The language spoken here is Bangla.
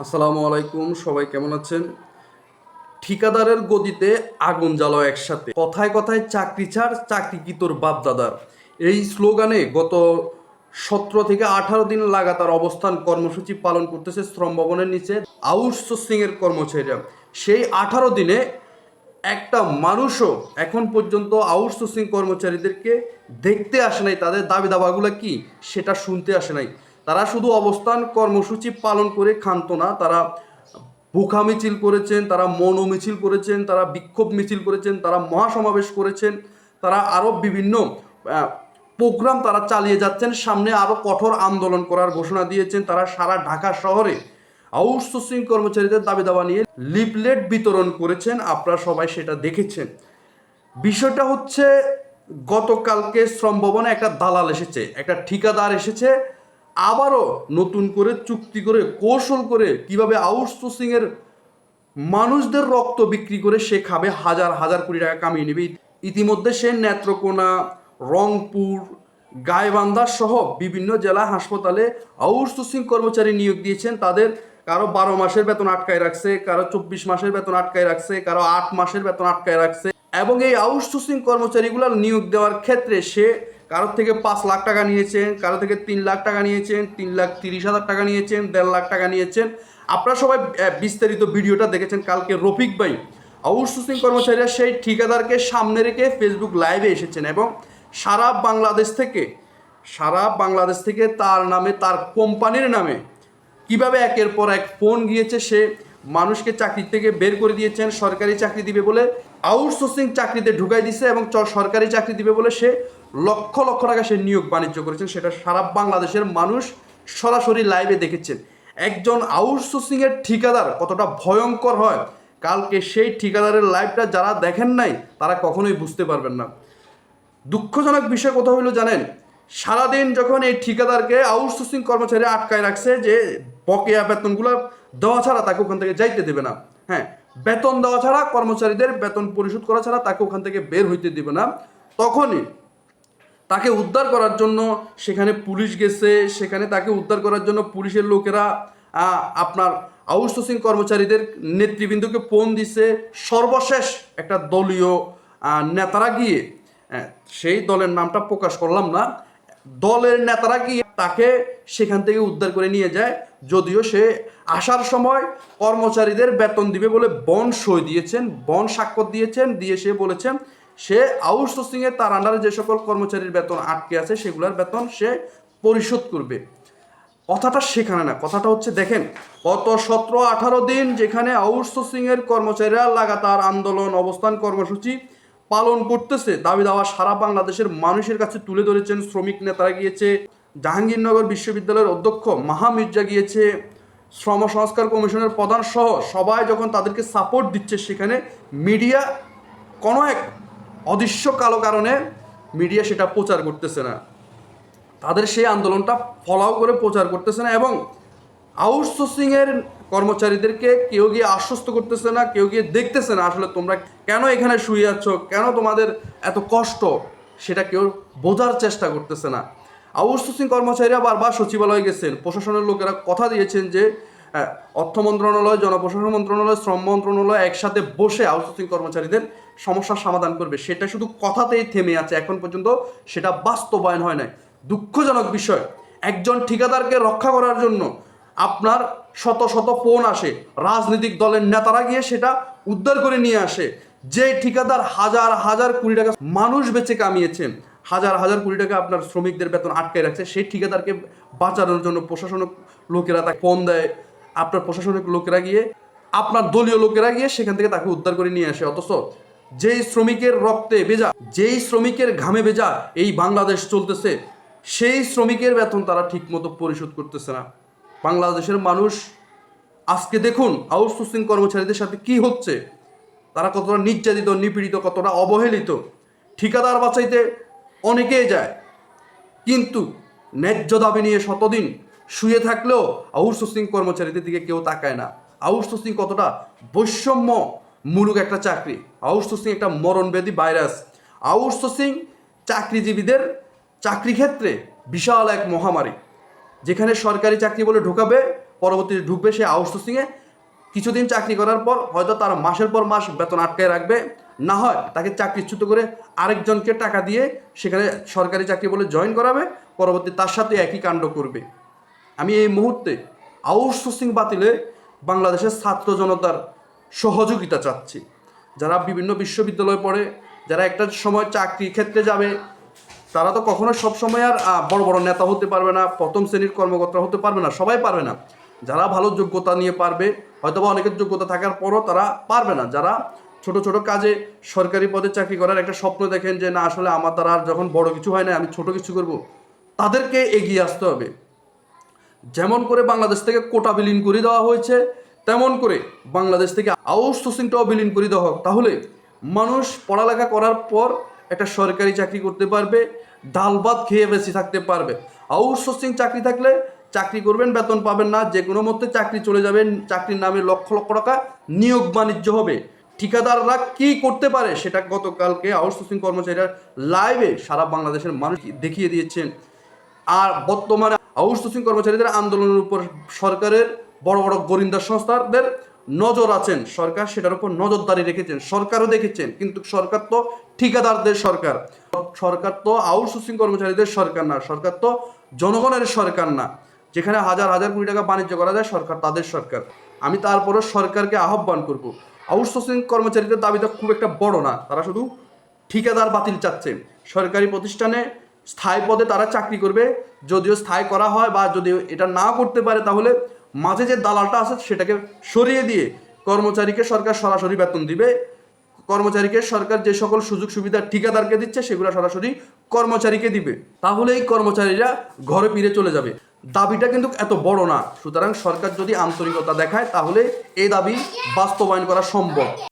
আসসালামু আলাইকুম, সবাই কেমন আছেন? ঠিকাদারের গদিতে আগুন জ্বালো একসাথে। কথায় কথায় চাকরি ছাড়, চাকরি কি তোর বাপ দাদার এই স্লোগানে গত সতেরো থেকে আঠারো দিন লাগাতার অবস্থান কর্মসূচি পালন করতেছে শ্রম ভবনের নিচে আউটসোর্সিং এর কর্মচারীরা। সেই আঠারো দিনে একটা মানুষও এখন পর্যন্ত আউটসোর্সিং কর্মচারীদেরকে দেখতে আসে নাই। তাদের দাবি দাবাগুলো কি? সেটা শুনতে আসে নাই। তারা শুধু অবস্থান কর্মসূচি পালন করে ক্ষান্ত না, তারা বুখা মিছিল করেছেন, তারা মনো মিছিল করেছেন, তারা বিক্ষোভ মিছিল করেছেন, তারা মহাসমাবেশ করেছেন, তারা আরও বিভিন্ন প্রোগ্রাম তারা চালিয়ে যাচ্ছেন, সামনে আরও কঠোর আন্দোলন করার ঘোষণা দিয়েছেন, তারা সারা ঢাকা শহরে আউটসোর্সিং কর্মচারীদের দাবি দাবা নিয়ে লিপলেট বিতরণ করেছেন, আপনারা সবাই সেটা দেখেছেন। বিষয়টা হচ্ছে, গতকালকে শ্রম ভবনে একটা দালাল এসেছে, একটা ঠিকাদার এসেছে আবারও নতুন করে চুক্তি করে, কৌশল করে কীভাবে আউটসোর্সিং এর মানুষদের রক্ত বিক্রি করে সে খাবে হাজার হাজার কোটি টাকা কামিয়ে নেবে। ইতিমধ্যে সে নেত্রকোনা, রংপুর, গাইবান্ধা সহ বিভিন্ন জেলা হাসপাতালে আউটসোর্সিং কর্মচারী নিয়োগ দিয়েছেন। তাদের কারও বারো মাসের বেতন আটকায় রাখছে, কারও চব্বিশ মাসের বেতন আটকায় রাখছে, কারও আট মাসের বেতন আটকায় রাখছে। এবং এই আউটসোর্সিং কর্মচারীগুলো নিয়োগ দেওয়ার ক্ষেত্রে সে কারোর থেকে পাঁচ লাখ টাকা নিয়েছেন কারও থেকে তিন লাখ টাকা নিয়েছেন, তিন লাখ তিরিশ হাজার টাকা নিয়েছেন, দেড় লাখ টাকা নিয়েছেন। আপনারা সবাই বিস্তারিত ভিডিওটা দেখেছেন কালকে রফিক ভাই। আউটসোর্সিং কর্মচারীরা সেই ঠিকাদারকে সামনে রেখে ফেসবুক লাইভে এসেছেন এবং সারা বাংলাদেশ থেকে, সারা বাংলাদেশ থেকে তার নামে, তার কোম্পানির নামে কীভাবে একের পর এক ফোন গিয়েছে, সে মানুষকে চাকরি থেকে বের করে দিয়েছেন, সরকারি চাকরি দিবে বলে, আউটসোর্সিং চাকরিতে ঢুকাই দিছে এবং সরকারি চাকরি দিবে বলে সে লক্ষ লক্ষ টাকা সে নিয়োগ বাণিজ্য করেছেন, সেটা সারা বাংলাদেশের মানুষ সরাসরি লাইভে দেখেছেন। একজন আউটসোর্সিং এর ঠিকাদার কতটা ভয়ঙ্কর হয়, কালকে সেই ঠিকাদারের লাইভটা যারা দেখেন নাই, তারা কখনোই বুঝতে পারবেন না। দুঃখজনক বিষয় কথা হইল জানেন? সারাদিন যখন এই ঠিকাদারকে আউটসোর্সিং কর্মচারী আটকায় রাখছে যে বকেয়া বেতনগুলো দেওয়া ছাড়া তাকে ওখান থেকে যাইতে দেবে না। হ্যাঁ বেতন দেওয়া ছাড়া কর্মচারীদের বেতন পরিশোধ করা ছাড়া তাকে ওখান থেকে বের হইতে দেবে না। তখনই তাকে উদ্ধার করার জন্য সেখানে পুলিশ গেছে, সেখানে তাকে উদ্ধার করার জন্য পুলিশের লোকেরা আপনার আউটসোর্সিং কর্মচারীদের নেতৃবৃন্দকে ফোন দিছে। সর্বশেষ একটা দলীয় নেতারা গিয়ে সেই দলের নামটা প্রকাশ করলাম না। দলের নেতারা গিয়ে তাকে সেখান থেকে উদ্ধার করে নিয়ে যায়। যদিও সে আসার সময় কর্মচারীদের বেতন দিবে বলে বন সই দিয়েছেন, বন স্বাক্ষর দিয়েছেন, দিয়ে সে বলেছেন সে আউটসোর্সিং এ তার আন্ডারে যে সকল কর্মচারীর বেতন আটকে আছে, সেগুলোর বেতন সে পরিশোধ করবে। কথাটা সেখানে না, কথাটা হচ্ছে দেখেন, গত সতেরো আঠারো দিন যেখানে আউটসোর্সিং এর কর্মচারীরা লাগাতার আন্দোলন, অবস্থান কর্মসূচি পালন করতেছে, দাবি দাওয়া সারা বাংলাদেশের মানুষের কাছে তুলে ধরেছেন শ্রমিক নেতারা গিয়েছে, জাহাঙ্গীরনগর বিশ্ববিদ্যালয়ের অধ্যক্ষ মাহা মির্জা গিয়েছে, শ্রম সংস্কার কমিশনের প্রধান সহ সবাই যখন তাদেরকে সাপোর্ট দিচ্ছে সেখানে মিডিয়া কোনো এক অদৃশ্য কালো কারণে মিডিয়া সেটা প্রচার করতেছে না। তাদের সেই আন্দোলনটা ফলাও করে প্রচার করতেছে না এবং আউটসোর্সিং এর কর্মচারীদেরকে কেউ গিয়ে আশ্বস্ত করতেছে না, কেউ গিয়ে দেখতেছে না আসলে তোমরা কেন এখানে শুয়ে আছো, কেন তোমাদের এত কষ্ট, সেটা কেউ বোঝার চেষ্টা করতেছে না। আউটসোর্সিং কর্মচারীরা বারবার সচিবালয়ে গেছেন, প্রশাসনের লোকেরা কথা দিয়েছেন যে অর্থ মন্ত্রণালয়, জনপ্রশাসন মন্ত্রণালয়, শ্রম মন্ত্রণালয় একসাথে বসে আউটসোর্সিং কর্মচারীদের সমস্যার সমাধান করবে। সেটা শুধু কথাতেই থেমে আছে এখন পর্যন্ত, সেটা বাস্তবায়ন হয় নাই। দুঃখজনক বিষয়, একজন ঠিকাদারকে রক্ষা করার জন্য আপনার শত শত ফোন আসে। রাজনৈতিক দলের নেতারা গিয়ে সেটা উদ্ধার করে নিয়ে আসে। যে ঠিকাদার হাজার হাজার কোটি টাকা মানুষ বেচে কামিয়েছেন হাজার হাজার কোটি টাকা আপনার শ্রমিকদের বেতন আটকে রাখছে, সেই ঠিকাদারকে বাঁচানোর জন্য প্রশাসনিক লোকেরা তাকে ফোন দেয় আপনার প্রশাসনিক লোকেরা গিয়ে, আপনার দলীয় লোকেরা গিয়ে সেখান থেকে তাকে উদ্ধার করে নিয়ে আসে। অথচ যেই শ্রমিকের রক্তে ভেজা, যেই শ্রমিকের ঘামে ভেজা এই বাংলাদেশ চলতেছে, সেই শ্রমিকের বেতন তারা ঠিকমতো পরিশোধ করতেছে না। বাংলাদেশের মানুষ আজকে দেখুন আউটসোর্সিং কর্মচারীদের সাথে কি হচ্ছে। তারা কতটা নির্যাতিত, নিপীড়িত, কতটা অবহেলিত। ঠিকাদার বাঁচাইতে অনেকেই যায়। কিন্তু ন্যায্য দাবি নিয়ে শতদিন শুয়ে থাকলেও আউটসোর্সিং কর্মচারীদের দিকে কেউ তাকায় না। আউটসোর্সিং কতটা বৈষম্য মূলক একটা চাকরি? আউটসোর্সিং একটা মরণব্যাধি ভাইরাস। আউটসোর্সিং চাকরিজীবীদের চাকরি ক্ষেত্রে বিশাল এক মহামারী। যেখানে সরকারি চাকরি বলে ঢোকাবে, পরবর্তীতে ঢুকবে সে আউটসোর্সিংয়ে কিছুদিন চাকরি করার পর হয়তো তার মাসের পর মাস বেতন আটকায় রাখবে। না হয় তাকে চাকরিচ্যুত করে আরেকজনকে টাকা দিয়ে সেখানে সরকারি চাকরি বলে জয়েন করাবে, পরবর্তী তার সাথে একই কাণ্ড করবে। আমি এই মুহূর্তে আউটসোর্সিং বাতিলে বাংলাদেশের ছাত্র জনতার সহযোগিতা চাচ্ছি। যারা বিভিন্ন বিশ্ববিদ্যালয়ে পড়ে, যারা একটা সময় চাকরি ক্ষেত্রে যাবে, তারা তো কখনো সব সময় আর বড় বড় নেতা হতে পারবে না, প্রথম শ্রেণির কর্মকর্তা হতে পারবে না, সবাই পারবে না। যারা ভালো যোগ্যতা নিয়ে পারবে, হয়তোবা অনেকের যোগ্যতা থাকার পরও তারা পারবে না। যারা ছোট ছোট কাজে সরকারি পদে চাকরি করার একটা স্বপ্ন দেখেন যে, না, আসলে আমার দ্বারা আর যখন বড় কিছু হয় না, আমি ছোট কিছু করব, তাদেরকে এগিয়ে আসতে হবে। যেমন করে বাংলাদেশ থেকে কোটা বিলীন করে দেওয়া হয়েছে, তেমন করে বাংলাদেশ থেকে আউটসোর্সিংটাও বিলীন করে দেওয়া হোক। তাহলে মানুষ পড়ালেখা করার পর একটা সরকারি চাকরি করতে পারবে, ডাল ভাত খেয়ে বেশি থাকতে পারবে। আউটসোর্সিং চাকরি থাকলে চাকরি করবেন, বেতন পাবেন না, যে কোনো মধ্যে চাকরি চলে যাবেন, চাকরির নামে লক্ষ লক্ষ টাকা নিয়োগ বাণিজ্য হবে। ঠিকাদাররা কি করতে পারে সেটা গতকালকে আউটসোর্সিং কর্মচারীরা লাইভে সারা বাংলাদেশের মানুষ দেখিয়ে দিয়েছেন। আর বর্তমানে আউটসোর্সিং কর্মচারীদের আন্দোলনের উপর সরকারের বড় বড় গোরিন্দা সংস্থাদের নজর আছেন সরকার, সেটার উপর নজরদারি রেখেছেন, সরকারও দেখেছেন, কিন্তু সরকার তো ঠিকাদারদের সরকার। সরকার তো আউটসোর্সিং কর্মচারীদের সরকার না, সরকার তো জনগণের সরকার না। যেখানে হাজার হাজার কোটি টাকা বাণিজ্য করা যায়, সরকার তাদের সরকার। আমি তারপরে সরকারকে আহ্বান করব। আউটসোর্সিং কর্মচারীদের দাবিটা খুব একটা বড় না, তারা শুধু ঠিকাদার বাতিল চাচ্ছেন সরকারি প্রতিষ্ঠানে স্থায়ী পদে তারা চাকরি করবে। যদিও স্থায়ী করা হয় বা যদি এটা না করতে পারে তাহলে মাঝে যে দালালটা আছে সেটাকে সরিয়ে দিয়ে কর্মচারীকে সরকার সরাসরি বেতন দিবে। কর্মচারীকে সরকার যে সকল সুযোগ সুবিধা ঠিকাদারকে দিচ্ছে সেগুলো সরাসরি কর্মচারীকে দিবে। তাহলে এই কর্মচারীরা ঘরে ফিরে চলে যাবে। দাবিটা কিন্তু এত বড় না। সুতরাং সরকার যদি আন্তরিকতা দেখায় তাহলে এই দাবি বাস্তবায়ন করা সম্ভব।